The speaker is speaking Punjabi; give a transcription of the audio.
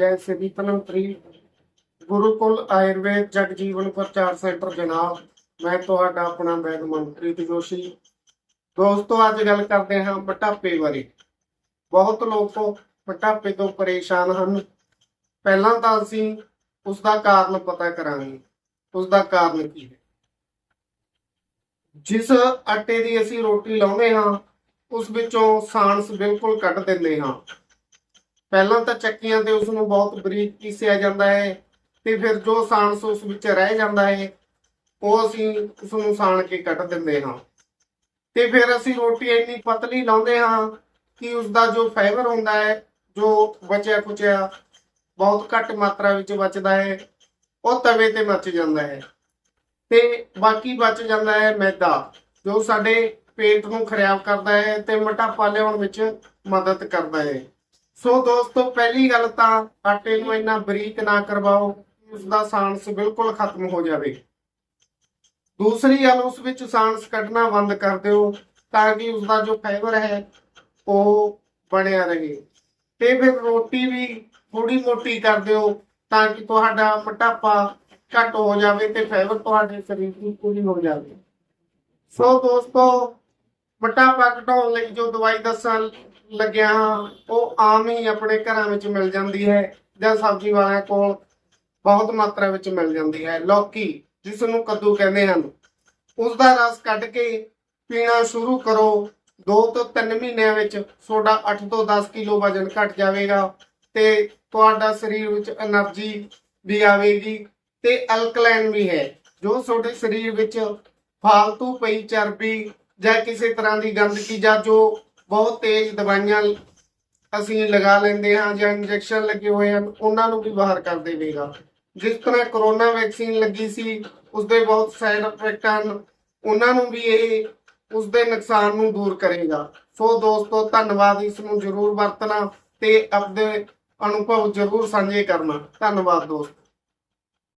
ਜੈ ਸ੍ਰੀ ਤਨੰਤਰੀ ਗੁਰੂਕੁਲ ਆਯੁਰਵੇਦ ਜਗਜੀਵਨ ਪ੍ਰਚਾਰ ਸੈਂਟਰ ਜਨਾਬ ਮੈਂ ਤੁਹਾਡਾ ਆਪਣਾ ਵੈਦ ਮੰਤਰੀ ਜੋਸ਼ੀ। ਦੋਸਤੋ, ਅੱਜ ਗੱਲ ਕਰਦੇ ਹਾਂ ਮੋਟਾਪੇ ਬਾਰੇ। ਬਹੁਤ ਲੋਕ ਮੋਟਾਪੇ ਤੋਂ ਪਰੇਸ਼ਾਨ ਹਨ। ਪਹਿਲਾਂ ਤਾਂ ਅਸੀਂ ਉਸ ਦਾ ਕਾਰਨ ਪਤਾ ਕਰਾਂਗੇ। ਉਸ ਦਾ ਕਾਰਨ ਕੀ ਹੈ? ਜਿਸ ਆਟੇ ਦੀ ਅਸੀਂ ਰੋਟੀ ਲਾਉਂਦੇ ਹਾਂ, ਉਸ ਵਿੱਚੋਂ ਸਾਂਸ ਬਿਲਕੁਲ ਕੱਢ ਦਿੰਦੇ ਹਾਂ। ਪਹਿਲਾਂ ਤਾਂ ਚੱਕੀਆਂ ਤੇ ਉਸ ਨੂੰ ਬਹੁਤ ਬਰੀਕ ਪੀਸਿਆ ਜਾਂਦਾ ਹੈ ਤੇ ਫਿਰ ਜੋ ਸਾਂਸ ਉਸ ਵਿੱਚ ਰਹਿ ਜਾਂਦਾ ਹੈ, ਉਹ ਅਸੀਂ ਉਸ ਨੂੰ ਸਾਣ ਕੇ ਕੱਢ ਦਿੰਦੇ ਹਾਂ। ਤੇ ਫਿਰ ਅਸੀਂ ਰੋਟੀ ਇੰਨੀ ਪਤਲੀ ਲਾਉਂਦੇ ਹਾਂ ਕਿ ਉਸ ਦਾ ਜੋ ਫਾਈਬਰ ਹੁੰਦਾ ਹੈ, ਜੋ ਬਚਿਆ ਕੁਚਿਆ ਬਹੁਤ ਘੱਟ ਮਾਤਰਾ ਵਿੱਚ ਬਚਦਾ ਹੈ, ਉਹ ਤਵੇ ਤੇ ਮੱਚ ਜਾਂਦਾ ਹੈ। ਤੇ ਬਾਕੀ ਬਚ ਜਾਂਦਾ ਹੈ ਮੈਦਾ, ਜੋ ਸਾਡੇ ਪੇਟ ਨੂੰ ਖਰਾਬ ਕਰਦਾ ਹੈ ਤੇ ਮੋਟਾਪਾ ਲਿਆਉਣ ਵਿੱਚ ਮਦਦ ਕਰਦਾ ਹੈ। ਸੋ ਦੋਸਤੋ, ਪਹਿਲੀ ਗੱਲ ਤਾਂ ਆਟੇ ਨੂੰ ਇੰਨਾ ਬਰੀਕ ਨਾ ਕਰਵਾਓ ਉਸ ਦਾ ਸਾਂਸ ਬਿਲਕੁਲ ਖਤਮ ਹੋ ਜਾਵੇ। ਦੂਸਰੀ ਗੱਲ, ਉਸ ਵਿੱਚ ਸਾਂਸ ਕੱਢਣਾ ਬੰਦ ਕਰ ਦਿਓ ਤਾਂ ਕਿ ਉਸ ਦਾ ਜੋ ਫਾਈਬਰ ਹੈ, ਉਹ ਬਣਿਆ ਰਹੇ। ਤੇ ਫਿਰ ਰੋਟੀ ਵੀ ਥੋੜੀ ਮੋਟੀ ਕਰ ਦਿਓ ਤਾਂ ਕਿ ਤੁਹਾਡਾ ਮੋਟਾਪਾ ਘੱਟ ਹੋ ਜਾਵੇ ਤੇ ਫਾਈਬਰ ਤੁਹਾਡੇ ਸਰੀਰ ਦੀ ਪੂਰੀ ਹੋ ਜਾਵੇ। ਸੋ ਦੋਸਤੋ, ਮੋਟਾਪਾ ਘਟਾਉਣ ਲਈ ਜੋ ਦਵਾਈ ਦੱਸਣ ਲੱਗਿਆ ਹਾਂ। ਉਹ ਆਮ ਹੀ ਆਪਣੇ ਘਰਾਂ ਵਿੱਚ ਮਿਲ ਜਾਂਦੀ ਹੈ ਜਾਂ ਸਬਜ਼ੀ ਵਾਲਿਆਂ ਕੋਲ ਬਹੁਤ ਮਾਤਰਾ ਵਿੱਚ ਮਿਲ ਜਾਂਦੀ ਹੈ। ਲੌਕੀ ਜਿਸ ਨੂੰ ਕੱਦੂ ਕਹਿੰਦੇ ਹਨ ਉਸ ਦਾ ਰਸ ਕੱਢ ਕੇ ਪੀਣਾ ਸ਼ੁਰੂ ਕਰੋ। 2 ਤੋਂ 3 ਮਹੀਨਿਆਂ ਵਿੱਚ ਤੁਹਾਡਾ 8 ਤੋਂ 10 ਕਿਲੋ ਵਜਨ ਘਟ ਜਾਵੇਗਾ ਤੇ ਤੁਹਾਡਾ ਸਰੀਰ ਵਿੱਚ એનર્ਜੀ ਵੀ ਆਵੇਗੀ ਤੇ ਅਲਕਲਾਈਨ ਵੀ ਹੈ। ਜੋ ਤੁਹਾਡੇ ਸਰੀਰ ਵਿੱਚ ਫਾਲਤੂ ਪਈ ਚਰਬੀ ਜਾਂ ਕਿਸੇ ਤਰ੍ਹਾਂ ਦੀ ਗੰਦਗੀ ਜਾਂ ਜੋ ਬਹੁਤ ਤੇਜ਼ ਦਵਾਈਆਂ ਅਸੀਂ ਲਗਾ ਲੈਂਦੇ ਹਾਂ ਜਾਂ ਇੰਜੈਕਸ਼ਨ ਲੱਗੇ ਹੋਏ ਹਨ, ਉਹਨਾਂ ਨੂੰ ਵੀ ਬਾਹਰ ਕਰ ਦੇਵੇਗਾ। ਜਿਸ ਤਰ੍ਹਾਂ ਕਰੋਨਾ ਵੈਕਸੀਨ ਲੱਗੀ ਸੀ ਉਸ ਦੇ ਬਹੁਤ ਸਾਈਡ ਇਫੈਕਟ ਹਨ, ਉਹਨਾਂ ਨੂੰ ਵੀ ਇਹ ਉਸ ਦੇ ਨੁਕਸਾਨ ਨੂੰ ਦੂਰ ਕਰੇਗਾ। ਸੋ ਦੋਸਤੋ, ਧੰਨਵਾਦ ਇਸ ਨੂੰ ਜ਼ਰੂਰ ਵਰਤਣਾ ਤੇ ਆਪਣੇ ਅਨੁਭਵ ਜ਼ਰੂਰ ਸਾਂਝੇ ਕਰਨਾ। ਧੰਨਵਾਦ ਦੋਸਤੋ।